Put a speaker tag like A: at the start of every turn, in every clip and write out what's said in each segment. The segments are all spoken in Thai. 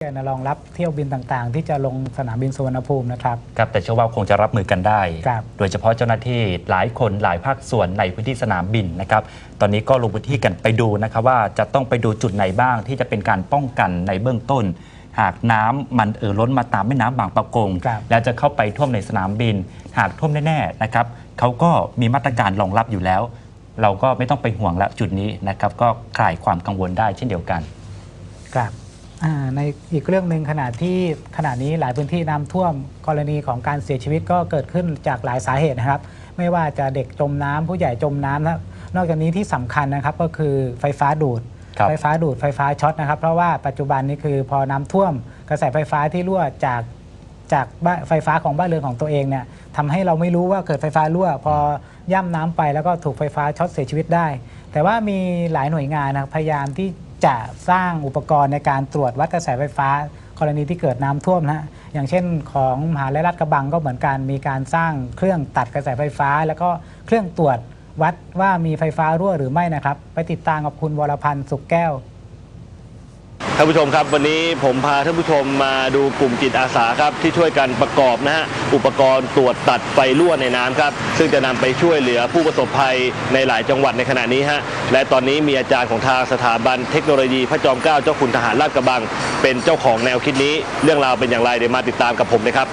A: จะรองรับเที่ยวบินต่างๆ ที่จะลงสนามบินสุวรรณภูมินะครับ
B: ครับแต่เชื่อว่าคงจะรับมือกันได้
A: ครับ
B: โดยเฉพาะเจ้าหน้าที่หลายคนหลายภาคส่วนในพื้นที่สนามบินนะครับตอนนี้ก็ลงพื้นที่กันไปดูนะครับว่าจะต้องไปดูจุดไหนบ้างที่จะเป็นการป้องกันในเบื้องต้น หากน้ำมันเอ่อล้นมาตามแม่น้ำบางปะกง
A: ครับ
B: แล้วจะเข้าไปท่วมในสนามบิน หากท่วมแน่ๆนะครับเขาก็มีมาตรการรองรับอยู่แล้ว เราก็ไม่ต้องไปห่วงละจุดนี้นะครับก็คลายความกังวลได้เช่นเดียวกัน
A: ครับ อ่าในอีกเรื่องหนึ่งขณะที่ขณะนี้หลายพื้นที่น้ำท่วมกรณีของการเสียชีวิตก็เกิดขึ้นจากหลายสาเหตุนะครับ ไม่ว่าจะเด็กจมน้ำผู้ใหญ่จมน้ำนะนอกจากนี้ที่สำคัญนะครับก็คือไฟฟ้าดูด
B: ครับ
A: ไฟฟ้าดูดไฟฟ้าช็อตนะครับ เพราะว่าปัจจุบันนี้คือพอน้ำท่วม กระแสไฟฟ้าที่รั่วจากจากบ้านไฟฟ้าของบ้านเรือนของตัวเองเนี่ยทำให้เราไม่รู้ว่าเกิดไฟฟ้ารั่ว พอย่ำน้ำไปแล้วก็ถูกไฟฟ้าช็อตเสียชีวิตได้ แต่ว่ามีหลายหน่วยงานนะครับพยายามที่ จะสร้างอุปกรณ์ในการตรวจวัดกระแสไฟฟ้ากรณีที่เกิดน้ำท่วมนะฮะอย่างเช่นของมหาลัยราชกระบังก็เหมือนกันมีการสร้างเครื่องตัดกระแสไฟฟ้า แล้วก็เครื่องตรวจวัดว่ามีไฟฟ้ารั่วหรือไม่นะครับ ไปติดตามกับคุณวรพันธ์สุขแก้ว
C: ท่านผู้ชมครับวันนี้ผมพาท่านผู้ชมมาดูกลุ่มจิตอาสาครับที่ช่วยกันประกอบนะฮะอุปกรณ์ตรวจตัดไฟรั่วในน้ำครับซึ่งจะนำไปช่วยเหลือผู้ประสบภัยในหลายจังหวัดในขณะนี้ฮะและตอนนี้มีอาจารย์ของทางสถาบันเทคโนโลยีพระจอมเกล้าเจ้าคุณทหารลาดกระบัง เป็นเจ้าของแนวคิดนี้ เรื่องราวเป็นอย่างไรเดี๋ยวมาติดตามกับผมนะครับ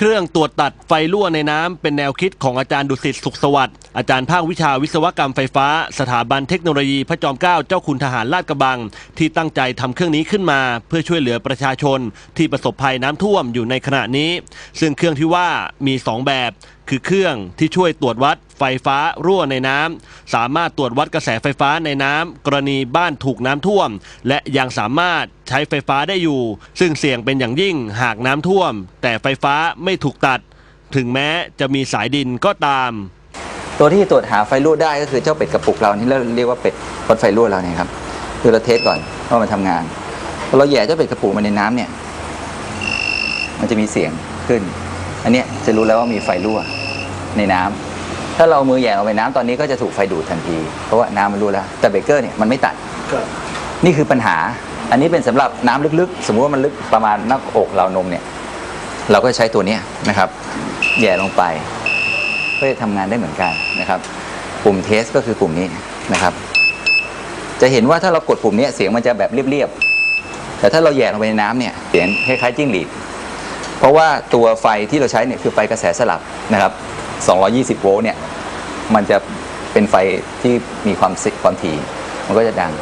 C: เครื่องตรวจตัดไฟรั่วในน้ำเป็นแนวคิดของอาจารย์ดุสิตสุขสวัสดิ์อาจารย์ภาควิชาวิศวกรรมไฟฟ้า สถาบันเทคโนโลยีพระจอมเกล้าเจ้าคุณทหารลาดกระบัง ที่ตั้งใจทำเครื่องนี้ขึ้นมา เพื่อช่วยเหลือประชาชน ที่ประสบภัยน้ำท่วมอยู่ในขณะนี้ ซึ่งเครื่องที่ว่ามี 2 แบบ คือเครื่องที่ช่วยตรวจวัดไฟฟ้ารั่วในน้ำสามารถตรวจวัดกระแสไฟฟ้าในน้ำกรณีบ้านถูกน้ำท่วม และยังสามารถใช้ไฟฟ้าได้อยู่ ซึ่งเสี่ยงเป็นอย่างยิ่งหากน้ำท่วม แต่ไฟฟ้าไม่ถูกตัด ถึงแม้จะมีสายดินก็ตาม
D: ตัวที่ตรวจหาไฟรั่วได้ก็คือเจ้าเป็ดกระปุกเราที่เราเรียกว่าเป็ดวัดไฟรั่วเราเนี่ยครับคือเราเทสก่อนว่ามันทำงานพอเราแหย่เจ้าเป็ดกระปุกมาในน้ำเนี่ย มันจะมีเสียงขึ้น อันนี้จะรู้แล้วว่ามีไฟรั่ว ในน้ำถ้าเราเอามือแหย่ลงไปน้ำตอนนี้ก็จะถูกไฟดูดทันที เพราะว่าน้ำมันรู้แล้ว แต่เบรกเกอร์เนี่ยมันไม่ตัดนี่คือปัญหา อันนี้เป็นสำหรับน้ำลึกๆ สมมุติว่ามันลึกประมาณหน้าอกเรานมเนี่ย เราก็ใช้ตัวเนี้ยนะครับแหย่ลงไปก็จะทำงานได้เหมือนกันนะครับปุ่มเทสก็คือปุ่มนี้นะครับ จะเห็นว่าถ้าเรากดปุ่มนี้เสียงมันจะแบบเรียบๆ แต่ถ้าเราแหย่ลงไปในน้ำเนี่ยเสียงคล้ายๆจิ้งหรีด เพราะว่าตัวไฟที่เราใช้เนี่ยคือไฟกระแสสลับนะครับ 220 โวลต์เนี่ย มันจะเป็นไฟที่มีความสิความถี่ มันก็จะดัง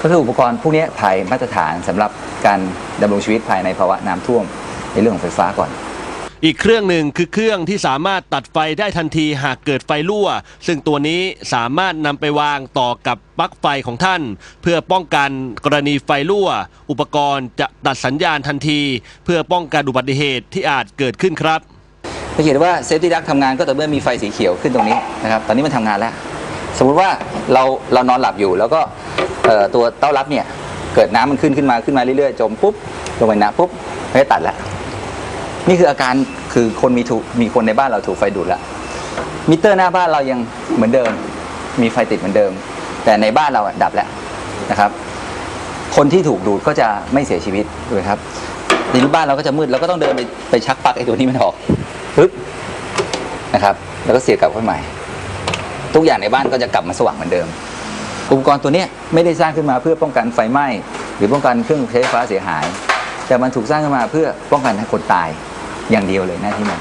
D: ก็คืออุปกรณ์พวกนี้ภายมาตรฐานสำหรับการดำรงชีวิตภายในภาวะน้ำท่วมในเรื่องของไฟฟ้าก่อน
C: อีกเครื่องหนึ่งคือเครื่องที่สามารถตัดไฟได้ทันทีหากเกิดไฟรั่ว ซึ่งตัวนี้สามารถนำไปวางต่อกับปลั๊กไฟของท่าน เพื่อป้องกันกรณีไฟรั่ว อุปกรณ์จะตัดสัญญาณทันที เพื่อป้องกันอุบัติเหตุที่อาจเกิดขึ้นครับ
D: จะเห็นว่าเซฟตี้ดักทำงานก็ต่อเมื่อมีไฟสีเขียวขึ้นตรงนี้นะครับตอนนี้มันทำงานแล้ว สมมุติว่าเราเรานอนหลับอยู่ แล้วก็ตัวเต้ารับเนี่ยเกิดน้ำมันขึ้นขึ้นมาขึ้นมาเรื่อยๆจมปุ๊บลงไปน้ำปุ๊บไม่ได้ตัดแล้วนี่คืออาการคือคนมีถูกมีคนในบ้านเราถูกไฟดูดแล้วมิเตอร์หน้าบ้านเรายังเหมือนเดิม มีไฟติดเหมือนเดิม แต่ในบ้านเราอะดับแล้วนะครับคนที่ถูกดูดก็จะไม่เสียชีวิตถูกไหมครับในบ้านเราก็จะมืดเราก็ต้องเดินไปไปชักปลั๊กไอ้ตัวนี้มันออก ปึ๊บนะครับ แล้วก็เสียบกลับเข้าใหม่ ทุกอย่างในบ้านก็จะกลับมาสว่างเหมือนเดิม อุปกรณ์ตัวนี้ไม่ได้สร้างขึ้นมาเพื่อป้องกันไฟไหม้ หรือป้องกันเครื่องใช้ไฟฟ้าเสียหาย แต่มันถูกสร้างขึ้นมาเพื่อป้องกันให้คนตายอย่างเดียวเลยหน้าที่มัน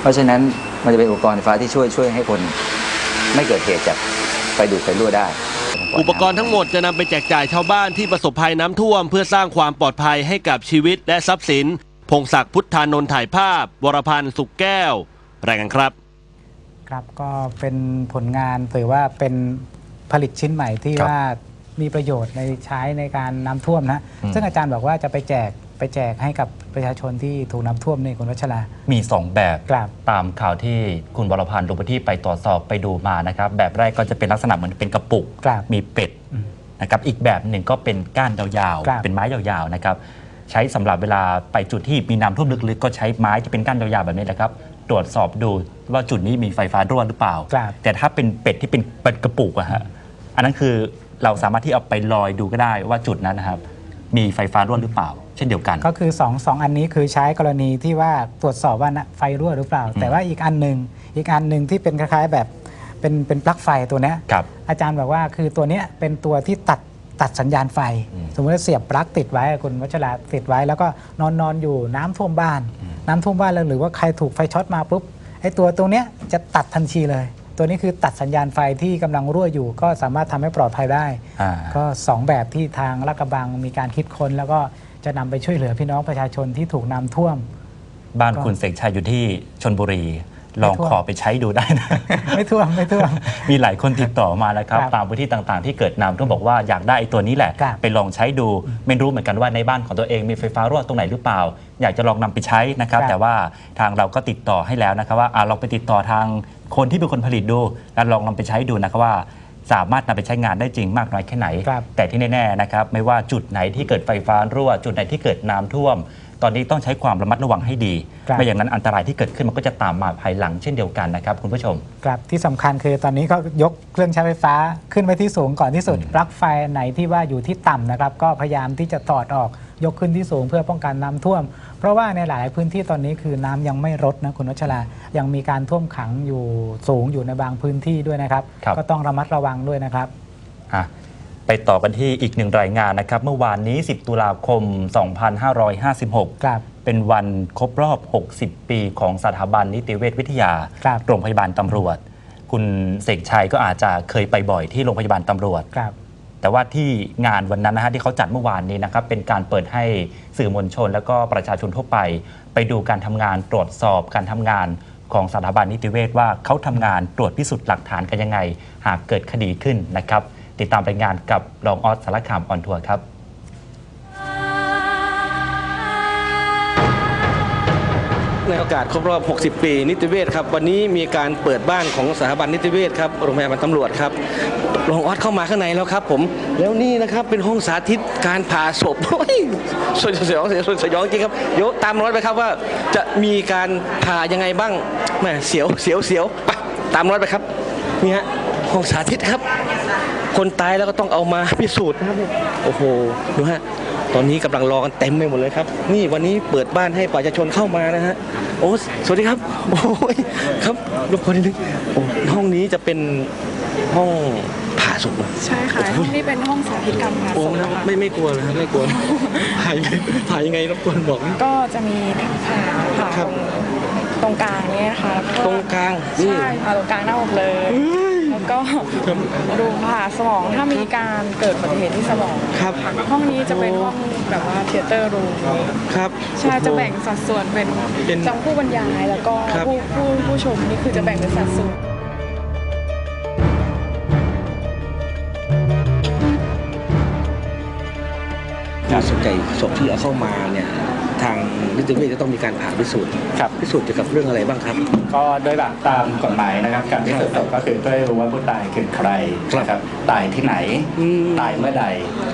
D: เพราะฉะนั้นมันจะเป็นอุปกรณ์ไฟฟ้าที่ช่วยช่วยให้คนไม่เกิดเหตุจากไฟดูดไฟรั่วได้
C: อุปกรณ์ทั้งหมดจะนำไปแจกจ่ายชาวบ้านที่ประสบภัยน้ำท่วม เพื่อสร้างความปลอดภัยให้กับชีวิตและทรัพย์สิน พงศักดิ์พุทธานนท์ถ่ายภาพ วรพันธ์สุขแก้ว รายงานครับ
A: ครับก็เป็นผลงานถือว่าเป็นผลิตชิ้นใหม่ที่
B: ครับ
A: ว่ามีประโยชน์ในใช้ในการน้ำท่วมนะ
B: อืม
A: ซึ่งอาจารย์บอกว่าจะไปแจกไปแจกให้กับประชาชนที่ถูกน้ำท่วมนี่คุณวัชรา
B: มี 2 แบบ
A: ครับ
B: ตามข่าวที่คุณวรพันธ์ลงพื้นที่ไปตรวจสอบไปดูมานะครับ แบบแรกก็จะเป็นลักษณะเหมือนเป็นกระปุก
A: ครับ
B: มีเป็ด
A: อืม
B: นะครับอีกแบบหนึ่งก็เป็นก้านยาว
A: ครับ
B: ๆ เป็นไม้ยาวๆนะครับ ใช้สำหรับเวลาไปจุดที่มีน้ำท่วมลึกๆ ก็ใช้ไม้ที่เป็นก้านยาวๆแบบนี้แหละครับ ตรวจสอบดูว่าจุดนี้มีไฟฟ้ารั่วหรือเปล่า
A: ครับ
B: แต่ถ้าเป็นเป็ดที่เป็นเป็นกระปุกอะฮะอันนั้นคือเราสามารถที่เอาไปลอยดูก็ได้ว่าจุดนั้นนะครับ มีไฟฟ้ารั่วหรือเปล่า เช่นเดียวกัน
A: ก็คือ2องสองอันนี้คือใช้กรณีที่ว่าตรวจสอบว่าน่ะไฟรั่วหรือเปล่า แต่ว่าอีกอันหนึ่งอีกอันหนึ่งที่เป็นคล้ายๆแบบเป็นเป็นปลั๊กไฟตัวเนี้ย
B: ครับ
A: อาจารย์บอกว่าคือตัวเนี้ยเป็นตัวที่ตัด ตัดสัญญาณไฟ
B: อืม
A: สมมติว่าเสียบปลั๊กติดไว้คุณวัชราติดไว้แล้วก็นอนนอนอยู่น้ำท่วมบ้าน น้ำท่วมบ้านแล้วหรือว่าใครถูกไฟช็อตมาปุ๊บไอ้ตัวตรงเนี้ยจะตัดทันทีเลย ตัวนี้คือตัดสัญญาณไฟที่กำลังรั่วอยู่ ก็สามารถทำให้ปลอดภัยได้
B: อ่า
A: ก็สองแบบที่ทางรัฐกระบังมีการคิดค้น แล้วก็จะนำไปช่วยเหลือพี่น้องประชาชนที่ถูกน้ำท่วม
B: บ้าน
A: ก็
B: คุณเสกชัยอยู่ที่ชนบุรี ลอง
A: ไม่ท่วม
B: ขอไปใช้ดูได้นะ
A: ไม่ท่วมไม่ท่วม
B: มีหลายคนติดต่อมาแล้วครับ
A: ครับ
B: ตามพื้นที่ต่างๆ ที่เกิดน้ำก็บอกว่าอยากได้ไอ้ตัวนี้แหละ
A: ครับ
B: ไปลองใช้ดูไม่รู้เหมือนกันว่าในบ้านของตัวเองมีไฟฟ้ารั่วตรงไหนหรือเปล่า อยากจะลองนำไปใช้นะครับ
A: ครับ
B: แต่ว่าทางเราก็ติดต่อให้แล้วนะครับว่าอ่าลองไปติดต่อทางคนที่เป็นคนผลิตดู แล้วลองนำไปใช้ดูนะครับว่า สามารถนำไปใช้งานได้จริงมากน้อยแค่ไหน
A: ครับ
B: แต่ที่แน่ๆนะครับไม่ว่าจุดไหนที่เกิดไฟฟ้ารั่ว จุดไหนที่เกิดน้ำท่วม ตอนนี้ต้องใช้ความระมัดระวังให้ดี
A: ครับ
B: ไม่อย่างนั้นอันตรายที่เกิดขึ้นมันก็จะตามมาภายหลังเช่นเดียวกันนะครับคุณผู้ชม
A: ครับที่สำคัญคือตอนนี้ก็ยกเครื่องใช้ไฟฟ้าขึ้นไปที่สูงก่อนที่สุดปลั๊กไฟไหนที่ว่าอยู่ที่ต่ำนะครับ ก็พยายามที่จะถอดออกยกขึ้นที่สูงเพื่อป้องกันน้ำท่วม เพราะว่าในหลายพื้นที่ตอนนี้คือน้ำยังไม่ลดนะคุณวัชรายังมีการท่วมขังอยู่สูงอยู่ในบางพื้นที่ด้วยนะครับ
B: ครับ
A: ก็ต้องระมัดระวังด้วยนะครับ
B: อะ ไปต่อกันที่อีกหนึ่งรายงานนะครับ เมื่อวานนี้ 10 ตุลาคม 2556
A: ครับ
B: เป็นวันครบรอบ 60 ปีของสถาบันนิติเวชวิทยา
A: ครับ
B: โรงพยาบาลตำรวจ คุณเสกชัยก็อาจจะเคยไปบ่อยที่โรงพยาบาลตำรวจ
A: ครับ
B: แต่ว่าที่งานวันนั้นนะฮะที่เขาจัดเมื่อวานนี้นะครับ เป็นการเปิดให้สื่อมวลชน แล้วก็ประชาชนทั่วไป ไปดูการทำงานตรวจสอบการทำงานของสถาบันนิติเวชว่าเขาทำงานตรวจพิสูจน์หลักฐานกันยังไง หากเกิดคดีขึ้นนะครับ ติดตามรายงานกับรองออสสารคามออนทัวร์ครับ
E: ในโอกาสครบรอบ 60 ปี นิติเวชครับ วันนี้มีการเปิดบ้านของสถาบันนิติเวชครับ โรงพยาบาลตำรวจครับรองออสเข้ามาข้างในแล้วครับผม แล้วนี่นะครับเป็นห้องสาธิตการผ่าศพโอ้ยสยองสยองสยองสยองจริงครับเดี๋ยวตามรอยไปครับว่าจะมีการผ่ายังไงบ้างแหมเสียวเสียวเสียวไปตามรอยไปครับ นี่ฮะห้องสาธิตครับ คนตายแล้วก็ต้องเอามาพิสูจน์นะครับโอ้โหดูฮะตอนนี้กำลังรอกันเต็มไปหมดเลยครับ นี่วันนี้เปิดบ้านให้ประชาชนเข้ามานะฮะโอ้สวัสดีครับ โอ้ยครับรบกวนนิดนึงโอ้ห้องนี้จะเป็นห้องผ่าศพเหรอ
F: ใช่ค่ะห้องนี้เป็นห้องสาธิตกรรมผ่า
E: โอ้
F: ศพนะคะ
E: ไม่ไม่กลัวเลยครับไม่กลัวผ่ายังไงผ่ายังไงรบกวนบอกนะ
F: ก็จะมีผ่าผ่า
E: ค
F: ต
E: รั
F: ร
E: บ
F: งตรงกลางเนี่ยนะคะแล้วก็
E: ตรงกลางนี่
F: ใช่ผ่าตรงกลางหน้าอกเลยแล้ว ก็ดูผ่าสมองถ้ามีการเกิดอุบัติเหตุที่สมอง
E: ครับ
F: ห้องนี้จะเป็นห้องแบบว่าเทเตอร์รูม
E: ครับ
F: ใช่จะแบ่งสัดส่วนเป็น
E: เป็น
F: จำผู้บรรยายแล้วก็
E: ครับ
F: ผู้ผู้ผู้ชมนี่คือจะแบ่งเป็นสัดส่วน
E: การสนใจศพที่เอาเข้ามาเนี่ย ทางนิติเวชจะต้องมีการผ่าพิสูจน์
G: ครับ
E: พิสูจน์เกี่ยวกับเรื่องอะไรบ้างครับ
G: ก็โดยหลักตามกฎหมายนะครับการพิสูจน์ศพก็คือเพื่อให้รู้ว่าผู้ตายคือใคร
E: ครับ
G: นะครับตายที่ไหน
E: อืม
G: ตายเมื่อใด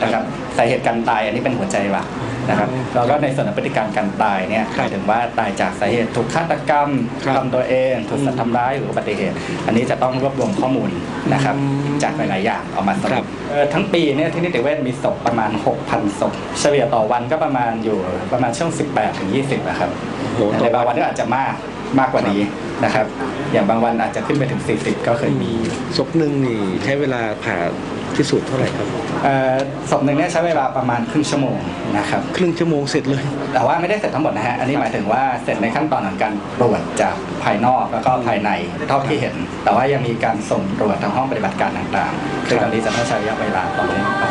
G: นะครับสาเหตุการตายอันนี้เป็นหัวใจหลัก นะครับแล้วก็ในส่วนของพฤติการการตายเนี่ยหมายถึงว่าตายจากสาเหตุถูกฆาตกรรม
E: ครับ
G: ทำตัวเองถูกสัตว์ทำร้ายหรืออุบัติเหตุ อันนี้จะต้องรวบรวมข้อมูลนะครับ
E: อืม
G: จากหลายๆอย่างเอามาส
E: ครั
G: รุ
E: บ
G: ปเอ่อทั้งปีเนี่ยที่นิติเวชมีศพประมาณ 6,000ศพเฉลี่ยต่อวันก็ประมาณอยู่ประมาณช่วง 18ถึง20นะครับ
E: โอ้โหต่
G: ใน
E: อวัน
G: บางวันก็อาจจะมากมากกว่านี้นะครับ อย่างบางวันอาจจะขึ้นไปถึง 40 ก็เคยมี
E: ศพหนึ่งนี่ใช้เวลาผ่า พิสูจน์เท่าไหร่ครับ
G: เอ่อศพหนึ่งเนี่ยใช้เวลาประมาณครึ่งชั่วโมงนะครับ
E: ครึ่งชั่วโมงเสร็จเลย
G: แต่ว่าไม่ได้เสร็จทั้งหมดนะฮะ อันนี้หมายถึงว่าเสร็จในขั้นตอนของการตรวจจากภายนอกแล้วก็ภายในเท่าที่เห็น แต่ว่ายังมีการส่งตรวจทางห้องปฏิบัติการต่างๆซึ่งตอนนี้จะต้องใช้ระยะเวลาต่อเนื่องไป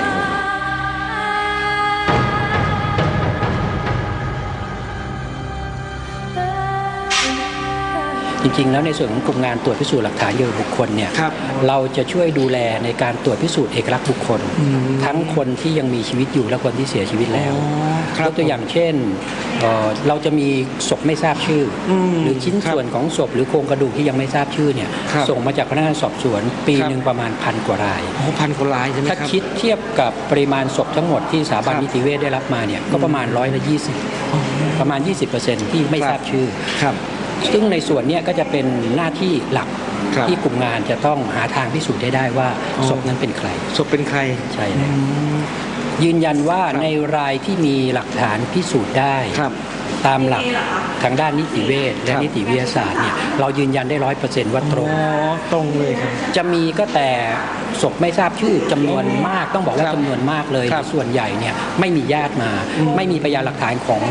H: ริงๆ แล้วในส่วนของกลุ่มงานตรวจพิสูจน์หลักฐานเกี่ยวกับบุคคลเนี่ย
E: ครับ
H: เราจะช่วยดูแลในการตรวจพิสูจน์เอกลักษณ์บุคคล
E: อืม
H: ทั้งคนที่ยังมีชีวิตอยู่และคนที่เสียชีวิตแล้ว
E: ครั
H: ย
E: บ
H: กตัวอย่างเช่นเอ่อเราจะมีศพไม่ทราบชื่ออ
E: ม
H: หรือชิ้น
E: ครับ
H: ส่วนของศพหรือโครงกระดูกที่ยังไม่ทราบชื่อเนี่ย
E: ครับ
H: ส่งมาจากพนักงานสอบสวน ปี
E: ครับ
H: หนึ่งประมาณพันกว่าราย
E: โอ้พันกว่าลายใช่ไหมค
H: ถ้า
E: รับ
H: คิดเทียบกับปริมาณศพทั้งหมดที่สถาบัน
E: ครับ
H: นิติเวชได้รับมาเนี่ยก็ประมาณร้อยละยี่สิบประมาณ 20%ที่ไม่ทราบชื่อ
E: ครับ
H: ซึ่งในส่วนเนี้ยก็จะเป็นหน้าที่หลัก
E: ครับ
H: ที่กลุ่มงานจะต้องหาทางพิสูจน์ได้ได้ว่า
E: อ๋อ
H: ศพนั้นเป็นใคร
E: ศพเป็นใคร
H: ใช่แล้ว
E: อืม
H: ยืนยันว่าในรายที่มีหลักฐานพิสูจน์ได้
E: ครับ
H: ตามหลักทางด้านนิติเวชและ
E: ครับ
H: นิติวิทยาศาสตร์เนี่ยเรายืนยันได้ร้อยเปอร์เซ็นต์ว่าตรง
E: อ๋อตรงเลยครับ
H: จะมีก็แต่ศพไม่ทราบชื่อจำนวนมากต้องบอกว่า
E: ครับ
H: จำนวนมากเลย
E: ครับ
H: ส่วนใหญ่เนี่ยไม่มีญาติมา ไม่มีพยานหลักฐานของ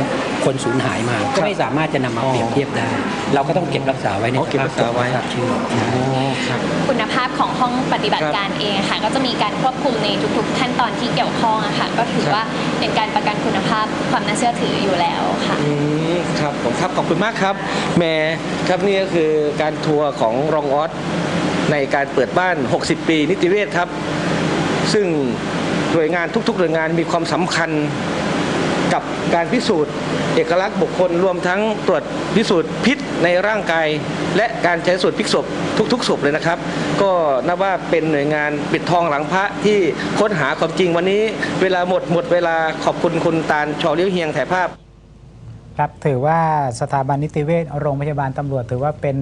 H: คนสูญหายมาก็ไม่สามารถจะนำมาเปรียบเทียบได้ เราก็ต้องเก็บรักษาไว้ใน
E: อ๋อเก็บรักษาไว้
H: สภพศพม่ทราบชื่อ
E: ครับ
I: คุณภาพของห้องปฏิบัติการเองอะค่ะ ก็จะมีการควบคุมในทุกๆ ขั้นตอนที่เกี่ยวข้องอะค่ะก็ถือ
E: ครับ
I: ว่าเป็นการประกันคุณภาพความน่าเชื่อถืออยู่แล้วค่ะ
E: อืมครับผมครับขอบคุณมากครับแหม่ครับนี่ก็คือการทัวร์ของรองออสในการเปิดบ้าน 60 ปี นิติเวศครับ ซึ่งหน่วยงานทุกๆหน่วยงานมีความสำคัญ กับการพิสูจน์ เอกลักษณ์บุคคลรวมทั้งตรวจพิสูจน์พิษในร่างกาย และการใช้สูตรพิกศพทุกๆศพเลยนะครับ ก็นับว่าเป็นหน่วยงานปิดทองหลังพระที่ค้นหาความจริงวันนี้ เวลาหมดหมดเวลาขอบคุณคุณตาลชอเลี้ยวเฮียงถ่ายภาพ
A: ครับถือว่าสถาบันนิติเวชโรงพยาบาลตำรวจ ถือว่าเป็น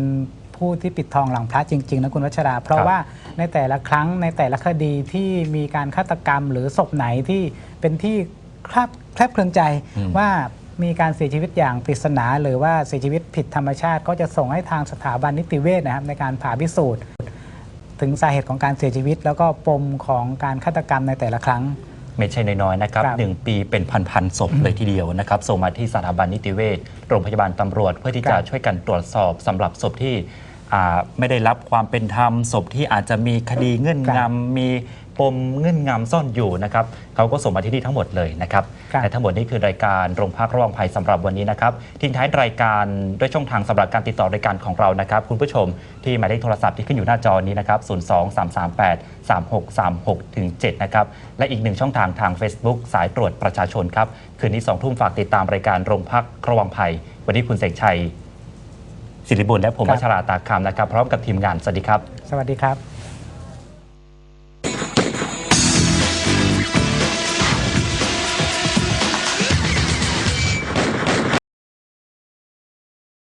A: ผู้ที่ปิดทองหลังพระจริง ๆ นะคุณวัชรา เพราะ
B: ร
A: ว่าในแต่ละครั้งในแต่ละคดีที่มีการฆาตกรรม หรือศพไหนที่เป็นที่คราบ แคลบเคลืองใจ
B: อืม
A: ว่ามีการเสียชีวิตอย่างปริศนาหรือว่าเสียชีวิตผิดธรรมชาติ ก็จะส่งให้ทางสถาบันนิติเวชนะครับในการผ่าพิสูจน์ ถึงสาเหตุของการเสียชีวิต แล้วก็ปมของการฆาตกรรมในแต่ละครั้ง
B: ไม่ใช่น้อยๆนะครับ
A: ครับ
B: หนึ่งปีเป็นพันๆศพเลยทีเดียวนะครับส่งมาที่สถาบันนิติเวชโรงพยาบาลตำรวจ เพื่อที่
A: ครั
B: จะ
A: บ
B: ช่วยกันตรวจสอบสำหรับศพที่อ่าไม่ได้รับความเป็นธรรมศพที่อาจจะมีคดีเงื่อนงำมี ปมเงื่อนงำซ่อนอยู่นะครับเขาก็ส่งมาที่นี่ทั้งหมดเลยนะครับ
A: ครับ
B: และทั้งหมดนี้คือรายการโรงพักระวังภัยสำหรับวันนี้นะครับทิ้งท้ายรายการด้วยช่องทางสำหรับการติดต่อรายการของเรานะครับ คุณผู้ชมที่หมายเลขโทรศัพท์ที่ขึ้นอยู่หน้าจอนี้นะครับ 02 338 3636ถึง7นะครับและอีกหนึ่งช่องทางทาง Facebook สายตรวจประชาชนครับคืนนี้2ทุ่มฝากติดตามรายการโรงพักระวังภัย วันนี้คุณเสกชัย ศิริบุญและผม
A: ครับ
B: วัชราตาคำนะครับ พร้อมกับทีมงานสวัสดีครับ
A: สวัสดีครับ